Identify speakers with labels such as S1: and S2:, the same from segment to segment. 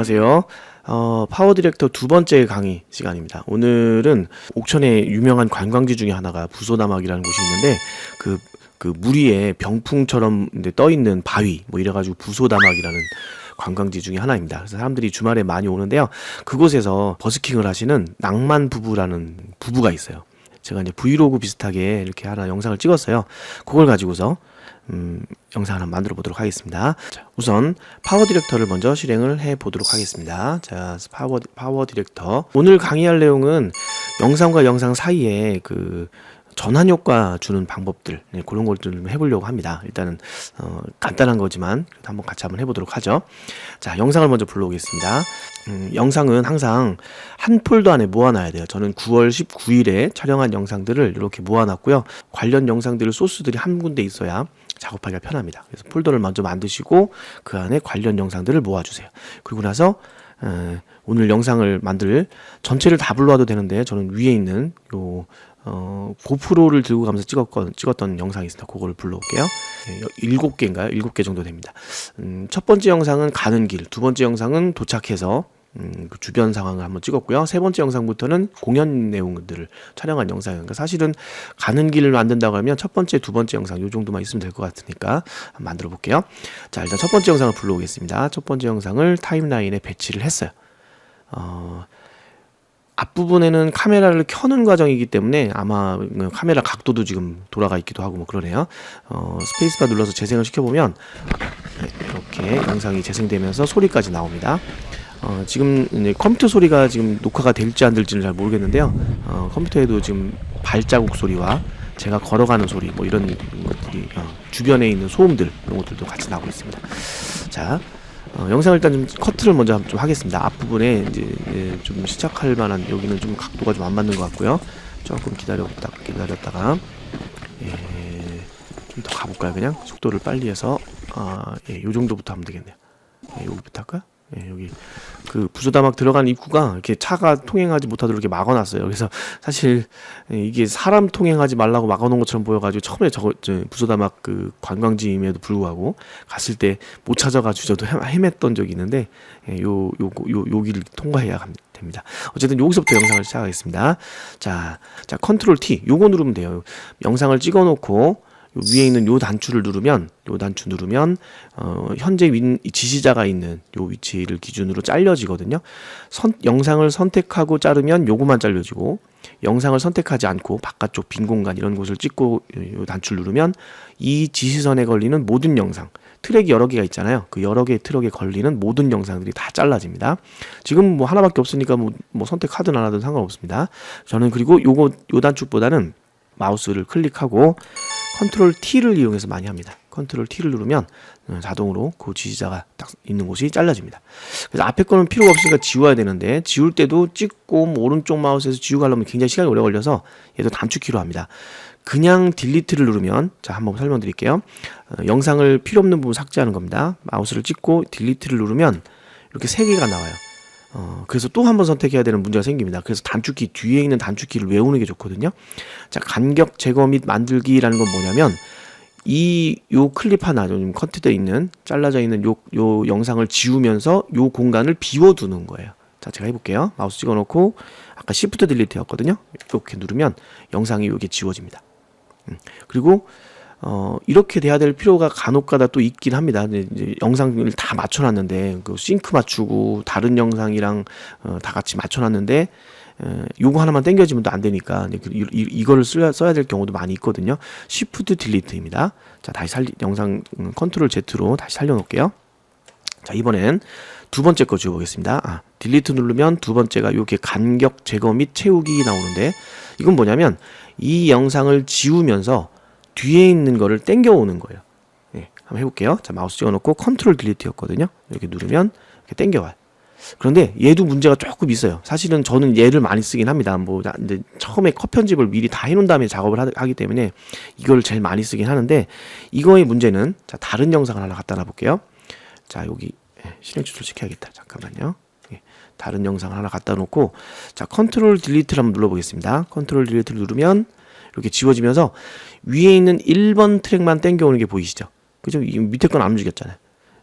S1: 안녕하세요. 어, 파워 디렉터 두 번째 강의 시간입니다. 오늘은 옥천의 유명한 관광지 중에 하나가 부소다막이라는 곳이 있는데 그, 그물 위에 병풍처럼 떠 있는 바위 뭐 이래가지고 부소다막이라는 관광지 중에 하나입니다. 그래서 사람들이 주말에 많이 오는데요. 그곳에서 버스킹을 하시는 낭만 부부라는 부부가 있어요. 제가 이제 브이로그 비슷하게 이렇게 하나 영상을 찍었어요. 그걸 가지고서 음, 영상을 한번 만들어 보도록 하겠습니다. 자, 우선 파워 디렉터를 먼저 실행을 해 보도록 하겠습니다. 자, 파워 파워 디렉터. 오늘 강의할 내용은 영상과 영상 사이에 그 전환 효과 주는 방법들 네, 그런 걸 좀 해보려고 합니다. 일단은 어, 간단한 거지만 한번 같이 한번 해보도록 하죠. 자, 영상을 먼저 불러오겠습니다. 음, 영상은 항상 한 폴더 안에 모아놔야 돼요. 저는 9월 19일에 촬영한 영상들을 이렇게 모아놨고요. 관련 영상들 소스들이 한 군데 있어야 작업하기가 편합니다. 그래서 폴더를 먼저 만드시고 그 안에 관련 영상들을 모아주세요. 그리고 나서 에, 오늘 영상을 만들 전체를 다 불러와도 되는데 저는 위에 있는 요 어, 고프로를 들고 가면서 찍었던, 찍었던 영상이 있습니다. 그거를 불러올게요. 네, 일곱 개인가요? 일곱 개 정도 됩니다. 음, 첫 번째 영상은 가는 길, 두 번째 영상은 도착해서 음, 그 주변 상황을 한번 찍었고요. 세 번째 영상부터는 공연 내용들을 촬영한 영상이니까 사실은 가는 길을 만든다고 하면 첫 번째, 두 번째 영상 요 정도만 있으면 될 것 같으니까 한번 만들어 볼게요. 자, 일단 첫 번째 영상을 불러오겠습니다. 첫 번째 영상을 타임라인에 배치를 했어요. 어, 앞부분에는 카메라를 켜는 과정이기 때문에 아마 카메라 각도도 지금 돌아가 있기도 하고 뭐 그러네요. 어, 스페이스바 눌러서 재생을 시켜보면 네, 이렇게 영상이 재생되면서 소리까지 나옵니다. 어, 지금 컴퓨터 소리가 지금 녹화가 될지 안 될지는 잘 모르겠는데요. 어, 컴퓨터에도 지금 발자국 소리와 제가 걸어가는 소리 뭐 이런 것들이 어, 주변에 있는 소음들 이런 것들도 같이 나오고 있습니다. 자, 어, 영상 일단 좀 커트를 먼저 좀 하겠습니다. 앞부분에 이제 예, 좀 시작할 만한 여기는 좀 각도가 좀 안 맞는 것 같고요. 조금 기다렸다 기다렸다가 예, 좀 더 가볼까요? 그냥 속도를 빨리 해서 아, 예, 요 정도부터 하면 되겠네요. 예, 여기부터 할까요? 예, 여기 그 부소다막 들어간 입구가 이렇게 차가 통행하지 못하도록 이렇게 막아놨어요. 그래서 사실 예, 이게 사람 통행하지 말라고 막아놓은 것처럼 보여가지고 처음에 저거 저 부소다막 그 관광지임에도 불구하고 갔을 때 못 찾아가지고 저도 헤- 헤맸던 적이 있는데 예, 요, 요, 요, 여기를 통과해야 합- 됩니다. 어쨌든 여기서부터 영상을 시작하겠습니다. 자, 자 컨트롤 T 요거 누르면 돼요. 영상을 찍어놓고 요 위에 있는 요 단추를 누르면 요 단추 누르면 어, 현재 윈, 이 지시자가 있는 요 위치를 기준으로 잘려지거든요. 선, 영상을 선택하고 자르면 요거만 잘려지고 영상을 선택하지 않고 바깥쪽 빈 공간 이런 곳을 찍고 요, 요 단추를 누르면 이 지시선에 걸리는 모든 영상 트랙이 여러 개가 있잖아요. 그 여러 개의 트랙에 걸리는 모든 영상들이 다 잘라집니다. 지금 뭐 하나밖에 없으니까 뭐, 뭐 선택하든 안 하든 상관없습니다. 저는 그리고 요거 요 단축보다는 마우스를 클릭하고 컨트롤 T를 이용해서 많이 합니다. 컨트롤 T를 누르면 어, 자동으로 그 지시자가 딱 있는 곳이 잘라집니다. 그래서 앞에 거는 필요가 없으니까 지워야 되는데 지울 때도 찍고 뭐 오른쪽 마우스에서 지우고 하려면 굉장히 시간이 오래 걸려서 얘도 단축키로 합니다. 그냥 딜리트를 누르면 자 한번 설명드릴게요. 어, 영상을 필요 없는 부분 삭제하는 겁니다. 마우스를 찍고 딜리트를 누르면 이렇게 세 개가 나와요. 어, 그래서 또 한 번 선택해야 되는 문제가 생깁니다. 그래서 단축키 뒤에 있는 단축키를 외우는 게 좋거든요. 자, 간격 제거 및 만들기라는 건 뭐냐면 이 요 클립 하나 좀 커트되어 있는 잘라져 있는 요 요 영상을 지우면서 요 공간을 비워두는 거예요. 자, 제가 해볼게요. 마우스 찍어놓고 아까 Shift 딜리트였거든요. 이렇게 누르면 영상이 요게 지워집니다. 음, 그리고 어, 이렇게 돼야 될 필요가 간혹가다 또 있긴 합니다. 이제, 영상을 다 맞춰놨는데 그 싱크 맞추고 다른 영상이랑 어, 다 같이 맞춰놨는데 에, 요거 하나만 땡겨지면 또 안 되니까 그 이, 이, 이거를 써야, 써야 될 경우도 많이 있거든요. Shift 딜리트입니다. 자 다시 살리 영상 음, 컨트롤 Z로 다시 살려놓을게요. 자 이번엔 두 번째 거 지워보겠습니다. 아, 딜리트 누르면 두 번째가 이렇게 간격 제거 및 채우기 나오는데 이건 뭐냐면 이 영상을 지우면서 뒤에 있는 거를 땡겨 오는 거예요. 예, 한번 해볼게요. 자 마우스 찍어놓고 컨트롤 딜리트였거든요. 이렇게 누르면 이렇게 땡겨와요. 그런데 얘도 문제가 조금 있어요. 사실은 저는 얘를 많이 쓰긴 합니다. 뭐 나- 근데 처음에 컷 편집을 미리 다 해놓은 다음에 작업을 하, 하기 때문에 이걸 제일 많이 쓰긴 하는데 이거의 문제는 자 다른 영상을 하나 갖다 놔볼게요. 자 여기 예, 실행 추출 시켜야겠다. 잠깐만요. 예, 다른 영상을 하나 갖다 놓고 자 컨트롤 딜리트를 한번 눌러보겠습니다. 컨트롤 딜리트를 누르면 이렇게 지워지면서 위에 있는 1번 트랙만 땡겨오는 게 보이시죠? 그죠? 이 밑에 건 안 움직였잖아요.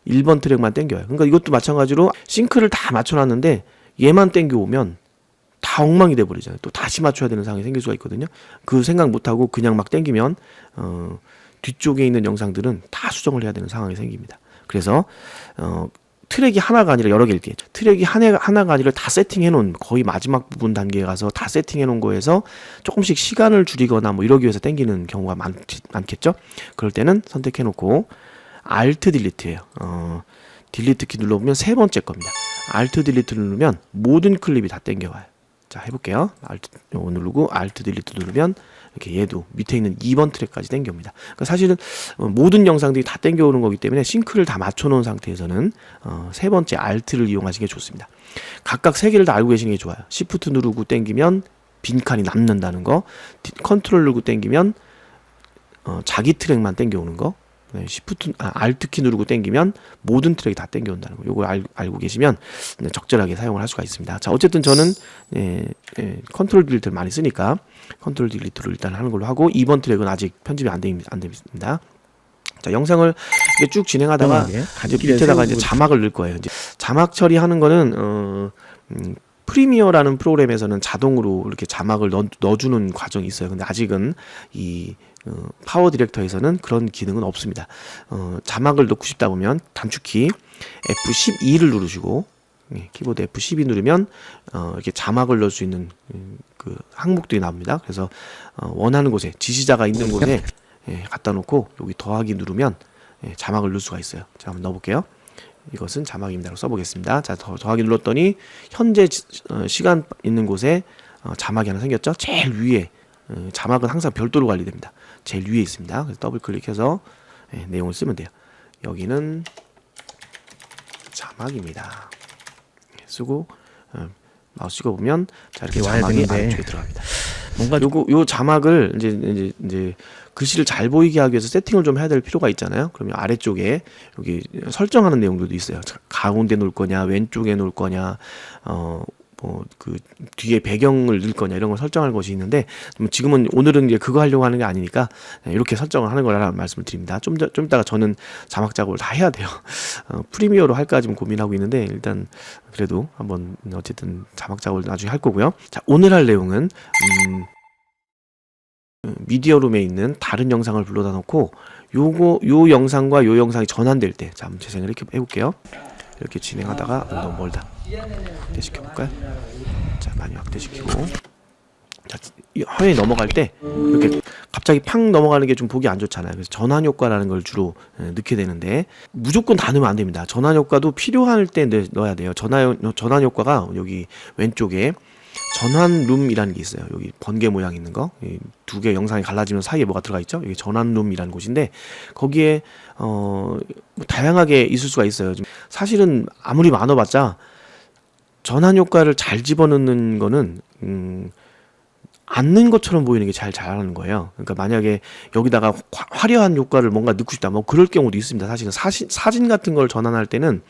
S1: 1번 트랙만 땡겨요. 그러니까 이것도 마찬가지로 싱크를 다 맞춰놨는데 얘만 땡겨오면 다 엉망이 돼버리잖아요. 또 다시 맞춰야 되는 상황이 생길 수가 있거든요. 그 생각 못하고 그냥 막 땡기면 어, 뒤쪽에 있는 영상들은 다 수정을 해야 되는 상황이 생깁니다. 그래서 어, 트랙이 하나가 아니라 여러 개일 때 트랙이 하나, 하나가 아니라 다 세팅해 놓은 거의 마지막 부분 단계에 가서 다 세팅해 놓은 거에서 조금씩 시간을 줄이거나 뭐 이러기 위해서 땡기는 경우가 많, 많겠죠? 그럴 때는 선택해 놓고 Alt 딜리트예요. 어, 딜리트 키 눌러보면 세 번째 겁니다. Alt 딜리트 누르면 모든 클립이 다 땡겨와요. 자 해볼게요. Alt 요거 누르고 Alt 딜리트 누르면 이렇게 얘도 밑에 있는 2번 트랙까지 땡겨옵니다. 그러니까 사실은 어, 모든 영상들이 다 땡겨오는 거기 때문에 싱크를 다 맞춰놓은 상태에서는 어, 세 번째 Alt를 이용하시는 게 좋습니다. 각각 세 개를 다 알고 계시는 게 좋아요. Shift 누르고 땡기면 빈칸이 남는다는 거, 디- 컨트롤 누르고 땡기면 어, 자기 트랙만 땡겨오는 거, 네, Shift, 아, Alt 키 누르고 땡기면 모든 트랙이 다 땡겨온다는 거. 요걸 알, 알고 계시면 네, 적절하게 사용을 할 수가 있습니다. 자, 어쨌든 저는 예, 예, 컨트롤 딜리트를 많이 쓰니까 컨트롤 딜리트를 일단 하는 걸로 하고 2번 트랙은 아직 편집이 안 됩니다. 안 됩니다. 자, 영상을 이렇게 쭉 진행하다가
S2: 네,
S1: 이제 밑에다가 이제 자막을 넣을 거예요. 이제 자막 처리하는 거는 어, 음, 프리미어라는 프로그램에서는 자동으로 이렇게 자막을 넣, 넣어주는 과정이 있어요. 근데 아직은 이 어, 파워 디렉터에서는 그런 기능은 없습니다. 어, 자막을 넣고 싶다 보면 단축키 F12를 누르시고 예, 키보드 F12 누르면 어, 이렇게 자막을 넣을 수 있는 음, 그 항목들이 나옵니다. 그래서 어, 원하는 곳에 지시자가 있는 곳에 예, 갖다 놓고 여기 더하기 누르면 예, 자막을 넣을 수가 있어요. 자, 한번 넣어볼게요. 이것은 자막입니다로 써보겠습니다. 자, 더, 더하기 눌렀더니 현재 지- 어, 시간 있는 곳에 어, 자막이 하나 생겼죠. 제일 위에 어, 자막은 항상 별도로 관리됩니다. 제일 위에 있습니다. 그래서 더블 클릭해서 예, 내용을 쓰면 돼요. 여기는 자막입니다. 예, 쓰고 어, 마우스 찍어 보면 자 이렇게
S2: 이렇게 와야
S1: 자막이
S2: 되는데.
S1: 아래쪽에 들어갑니다.
S2: 뭔가
S1: 요거 요 자막을 이제 이제 이제 글씨를 잘 보이게 하기 위해서 세팅을 좀 해야 될 필요가 있잖아요. 그러면 아래쪽에 여기 설정하는 내용들도 있어요. 자, 가운데 놓을 거냐, 왼쪽에 놓을 거냐, 어. 뭐 그 뒤에 배경을 넣을 거냐 이런 걸 설정할 것이 있는데 뭐 지금은 오늘은 이제 그거 하려고 하는 게 아니니까 네, 이렇게 설정을 하는 거라는 말씀을 드립니다. 좀, 더- 좀 이따가 저는 자막 작업을 다 해야 돼요. 어, 프리미어로 할까 지금 고민하고 있는데 일단 그래도 한번 어쨌든 자막 작업을 나중에 할 거고요. 자 오늘 할 내용은 음, 미디어룸에 있는 다른 영상을 불러다 놓고 요거 요 영상과 요 영상이 전환될 때, 자 한번 재생을 이렇게 해볼게요. 이렇게 진행하다가 어, 너무 멀다. 확대시켜 볼까요? 자 많이 확대시키고, 자이 화면이 넘어갈 때 이렇게 갑자기 팡 넘어가는 게 좀 보기 안 좋잖아요. 그래서 전환 효과라는 걸 주로 예, 넣게 되는데 무조건 다 넣으면 안 됩니다. 전환 효과도 필요할 때 넣- 넣어야 돼요. 전환 전환 효과가 여기 왼쪽에 전환룸이라는 게 있어요. 여기 번개 모양 있는 거. 두 개 영상이 갈라지면 사이에 뭐가 들어가 있죠? 여기 전환룸이라는 곳인데 거기에 어 뭐 다양하게 있을 수가 있어요. 사실은 아무리 많아봤자 전환 효과를 잘 집어넣는 거는 음 않는 것처럼 보이는 게 잘 잘하는 거예요. 그러니까 만약에 여기다가 화- 화려한 효과를 뭔가 넣고 싶다, 뭐 그럴 경우도 있습니다. 사실은 사진 사진 같은 걸 전환할 때는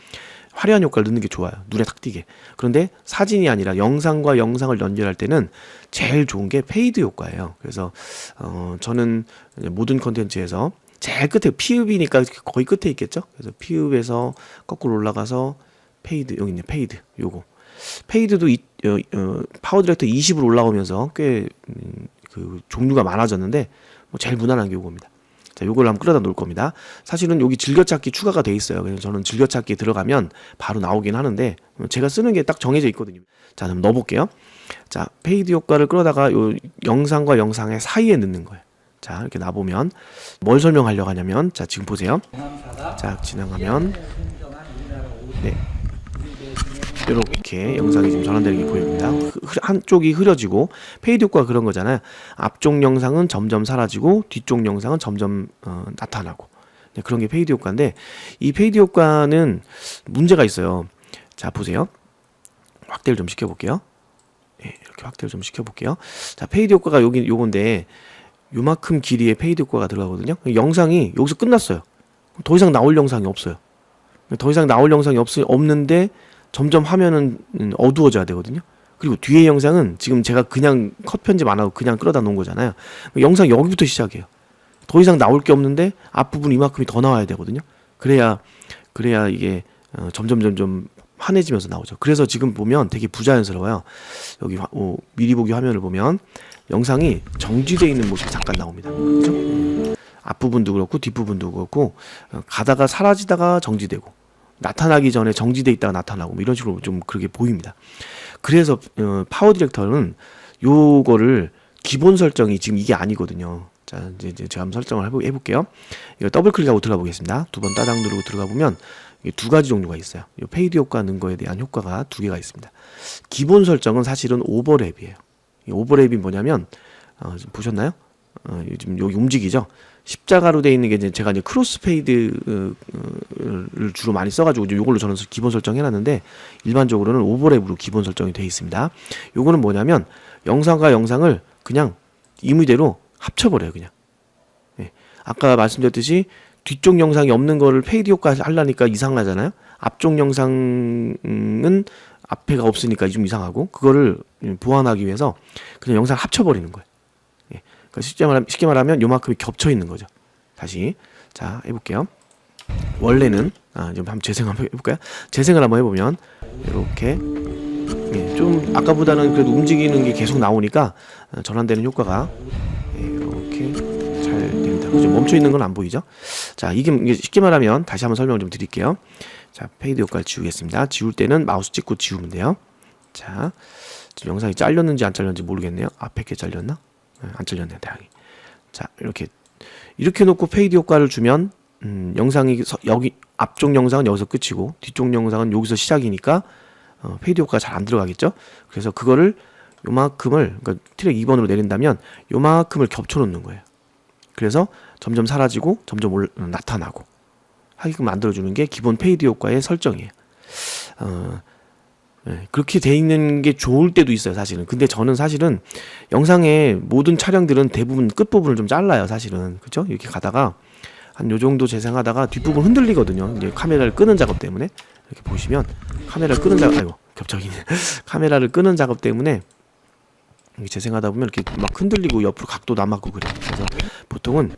S1: 화려한 효과를 넣는 게 좋아요. 눈에 탁 띄게. 그런데 사진이 아니라 영상과 영상을 연결할 때는 제일 좋은 게 페이드 효과예요. 그래서 어 저는 모든 컨텐츠에서 제일 끝에 피읍이니까 거의 끝에 있겠죠. 그래서 피읍에서 거꾸로 올라가서 페이드 여기 있네 페이드 요거 페이드도 이, 어, 어, 파워 디렉터 20으로 올라오면서 꽤 음, 그 종류가 많아졌는데 뭐 제일 무난한 게 요겁니다. 자, 요걸 한번 끌어다 놓을 겁니다. 사실은 여기 즐겨찾기 추가가 돼 있어요. 그래서 저는 즐겨찾기 들어가면 바로 나오긴 하는데 제가 쓰는 게 딱 정해져 있거든요. 자, 그럼 넣어볼게요. 자, 페이드 효과를 끌어다가 요 영상과 영상의 사이에 넣는 거예요. 자, 이렇게 놔보면 뭘 설명하려고 하냐면 자, 지금 보세요. 자, 진행하면 네. 이렇게 영상이 지금 전환되는 게 보입니다. 한쪽이 흐려지고 페이드 효과가 그런 거잖아요. 앞쪽 영상은 점점 사라지고 뒤쪽 영상은 점점 어, 나타나고 네, 그런 게 페이드 효과인데 이 페이드 효과는 문제가 있어요. 자 보세요. 확대를 좀 시켜볼게요. 네, 이렇게 확대를 좀 시켜볼게요. 자 페이드 효과가 여기 요건데 요만큼 길이의 페이드 효과가 들어가거든요. 영상이 여기서 끝났어요. 더 이상 나올 영상이 없어요. 더 이상 나올 영상이 없, 없는데 점점 화면은 음, 어두워져야 되거든요. 그리고 뒤에 영상은 지금 제가 그냥 컷 편집 안 하고 그냥 끌어다 놓은 거잖아요. 영상 여기부터 시작해요. 더 이상 나올 게 없는데 앞부분 이만큼이 더 나와야 되거든요. 그래야 그래야 이게 어, 점점 점점 환해지면서 나오죠. 그래서 지금 보면 되게 부자연스러워요. 여기 화- 어, 미리 보기 화면을 보면 영상이 정지되어 있는 모습이 잠깐 나옵니다. 음, 앞부분도 그렇고 뒷부분도 그렇고 어, 가다가 사라지다가 정지되고 나타나기 전에 정지돼 있다가 나타나고 뭐 이런 식으로 좀 그렇게 보입니다. 그래서 어, 파워 디렉터는 요거를 기본 설정이 지금 이게 아니거든요. 자, 이제, 이제 제가 한번 설정을 해보, 해볼게요. 이거 더블 클릭하고 들어가 보겠습니다. 두 번 따당 누르고 들어가 보면 두 가지 종류가 있어요. 이 페이드 효과 넣은 거에 대한 효과가 두 개가 있습니다. 기본 설정은 사실은 오버랩이에요. 이 오버랩이 뭐냐면 어, 보셨나요? 어, 요즘 여기 움직이죠. 십자가로 돼 있는 게 이제 제가 이제 크로스 페이드 를 주로 많이 써가지고 이제 요걸로 저는 기본 설정해놨는데 일반적으로는 오버랩으로 기본 설정이 돼 있습니다. 요거는 뭐냐면 영상과 영상을 그냥 임의대로 합쳐버려요, 그냥. 예. 아까 말씀드렸듯이 뒤쪽 영상이 없는 거를 페이드 효과 하려니까 이상하잖아요. 앞쪽 영상은 앞에가 없으니까 좀 이상하고 그거를 보완하기 위해서 그냥 영상 합쳐버리는 거예요. 예. 그러니까 쉽게, 말하면, 쉽게 말하면 요만큼이 겹쳐 있는 거죠. 다시 자 해볼게요. 원래는 아, 좀 한번 재생 한번 해볼까요? 재생을 한번 해보면 이렇게 예, 좀 아까보다는 그래도 움직이는 게 계속 나오니까 어, 전환되는 효과가 예, 이렇게 잘 됩니다. 그죠? 멈춰 있는 건 안 보이죠? 자, 이게 쉽게 말하면 다시 한번 설명을 좀 드릴게요. 자, 페이드 효과를 지우겠습니다. 지울 때는 마우스 찍고 지우면 돼요. 자, 지금 영상이 잘렸는지 안 잘렸는지 모르겠네요. 앞에 게 잘렸나? 네, 안 잘렸네요, 다행히. 자, 이렇게 이렇게 놓고 페이드 효과를 주면 음, 영상이 서- 여기 앞쪽 영상은 여기서 끝이고 뒤쪽 영상은 여기서 시작이니까 어, 페이드 효과가 잘 안 들어가겠죠. 그래서 그거를 요만큼을 그러니까 트랙 2번으로 내린다면 요만큼을 겹쳐 놓는 거예요. 그래서 점점 사라지고 점점 올, 어, 나타나고 하게끔 만들어 주는 게 기본 페이드 효과의 설정이에요. 어, 예, 그렇게 돼 있는 게 좋을 때도 있어요, 사실은. 근데 저는 사실은 영상의 모든 촬영들은 대부분 끝부분을 좀 잘라요, 사실은. 그죠? 이렇게 가다가 한 요 정도 재생하다가 뒷부분 흔들리거든요. 이제 카메라를 끄는 작업 때문에. 이렇게 보시면 카메라를 끄는 작업, 아이고, 겹쳐기네. 카메라를 끄는 작업 때문에 이렇게 재생하다 보면 이렇게 막 흔들리고 옆으로 각도도 안 맞고 그래요. 그래서 보통은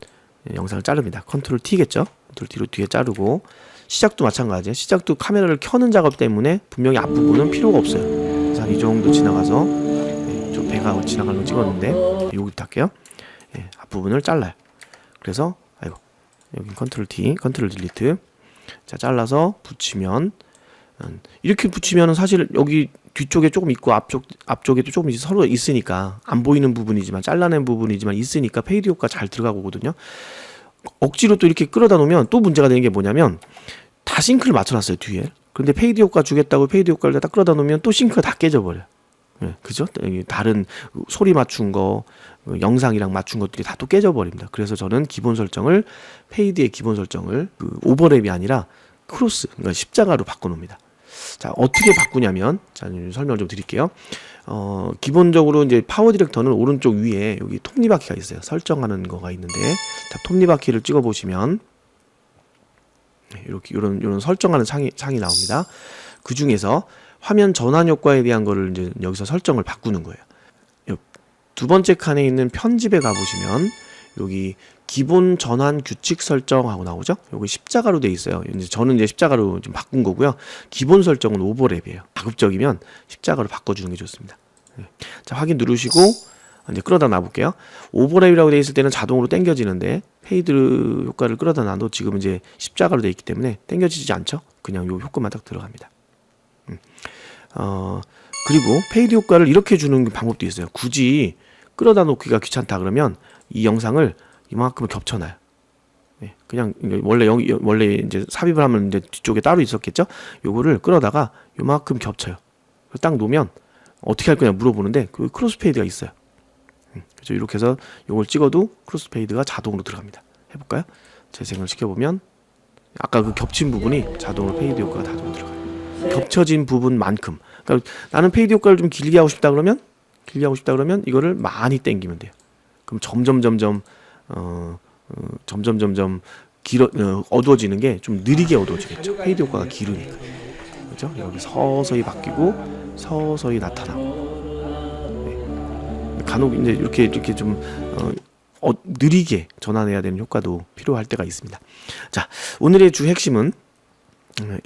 S1: 영상을 자릅니다. 컨트롤 T겠죠? 컨트롤 T로 뒤에 자르고 시작도 마찬가지예요. 시작도 카메라를 켜는 작업 때문에 분명히 앞부분은 필요가 없어요. 그래서 한 이 정도 지나가서 예, 좀 배가 지나가는 거 찍었는데 여기부터 할게요. 예, 앞부분을 잘라요. 그래서 여기 컨트롤 T, 컨트롤 딜리트 자 잘라서 붙이면 음, 이렇게 붙이면은 사실 여기 뒤쪽에 조금 있고 앞쪽 앞쪽에도 조금 이제 서로 있으니까 안 보이는 부분이지만 잘라낸 부분이지만 있으니까 페이드 효과 잘 들어가거든요. 억지로 또 이렇게 끌어다 놓으면 또 문제가 되는 게 뭐냐면 다 싱크를 맞춰놨어요 뒤에. 근데 페이드 효과 주겠다고 페이드 효과를 딱 끌어다 놓으면 또 싱크가 다 깨져버려. 예, 그죠? 다른 소리 맞춘 거, 어, 영상이랑 맞춘 것들이 다 또 깨져버립니다. 그래서 저는 기본 설정을 페이드의 기본 설정을 그 오버랩이 아니라 크로스, 그러니까 십자가로 바꿔놓습니다. 자 어떻게 바꾸냐면 자 설명을 좀 드릴게요. 어 기본적으로 이제 파워 디렉터는 오른쪽 위에 여기 톱니바퀴가 있어요. 설정하는 거가 있는데 자 톱니바퀴를 찍어 보시면 네, 이렇게 이런 이런 설정하는 창이 창이 나옵니다. 그 중에서 화면 전환 효과에 대한 거를 이제 여기서 설정을 바꾸는 거예요. 요 두 번째 칸에 있는 편집에 가 보시면 여기 기본 전환 규칙 설정하고 나오죠. 여기 십자가로 돼 있어요. 이제 저는 이제 십자가로 좀 바꾼 거고요. 기본 설정은 오버랩이에요. 가급적이면 십자가로 바꿔주는 게 좋습니다. 네. 자 확인 누르시고 이제 끌어다 놔볼게요. 오버랩이라고 돼 있을 때는 자동으로 당겨지는데 페이드 효과를 끌어다 놔도 지금 이제 십자가로 돼 있기 때문에 당겨지지 않죠. 그냥 요 효과만 딱 들어갑니다. 음. 어 그리고 페이드 효과를 이렇게 주는 방법도 있어요. 굳이 끌어다 놓기가 귀찮다 그러면 이 영상을 이만큼을 겹쳐놔요. 네, 그냥 원래 여기 원래 이제 삽입을 하면 이제 뒤쪽에 따로 있었겠죠. 요거를 끌어다가 요만큼 겹쳐요. 딱 놓으면 어떻게 할 거냐 물어보는데 그 크로스페이드가 있어요. 음, 그래서 이렇게 해서 요걸 찍어도 크로스페이드가 자동으로 들어갑니다. 해볼까요? 재생을 시켜보면 아까 그 겹친 부분이 자동으로 페이드 효과가 자동으로 들어가요. 겹쳐진 부분만큼. 그러니까 나는 페이드 효과를 좀 길게 하고 싶다 그러면 길게 하고 싶다 그러면 이거를 많이 당기면 돼요. 그럼 점점 점점 어, 어 점점 점점 길어 어, 어두워지는 게 좀 느리게 어두워지겠죠. 페이드 효과가 길으니까. 그렇죠? 여기 서서히 바뀌고 서서히 나타나고. 네. 간혹 이제 이렇게 이렇게 좀 어, 어, 느리게 전환해야 되는 효과도 필요할 때가 있습니다. 자, 오늘의 주 핵심은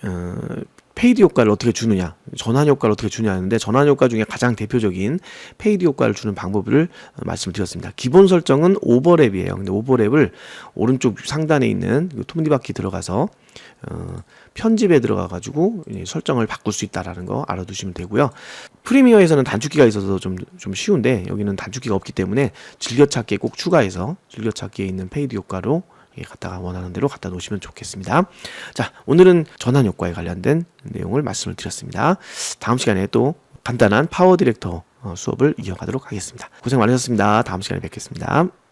S1: 어, 페이드 효과를 어떻게 주느냐, 전환 효과를 어떻게 주냐 하는데 전환 효과 중에 가장 대표적인 페이드 효과를 주는 방법을 어, 말씀을 드렸습니다. 기본 설정은 오버랩이에요. 근데 오버랩을 오른쪽 상단에 있는 그 톱니 바퀴 들어가서 어, 편집에 들어가 가지고 설정을 바꿀 수 있다라는 거 알아두시면 되고요. 프리미어에서는 단축키가 있어서 좀, 좀 쉬운데 여기는 단축키가 없기 때문에 즐겨찾기에 꼭 추가해서 즐겨찾기에 있는 페이드 효과로 예, 갖다가 원하는 대로 갖다 놓으시면 좋겠습니다. 자, 오늘은 전환 효과에 관련된 내용을 말씀을 드렸습니다. 다음 시간에 또 간단한 파워 디렉터 어, 수업을 이어가도록 하겠습니다. 고생 많으셨습니다. 다음 시간에 뵙겠습니다.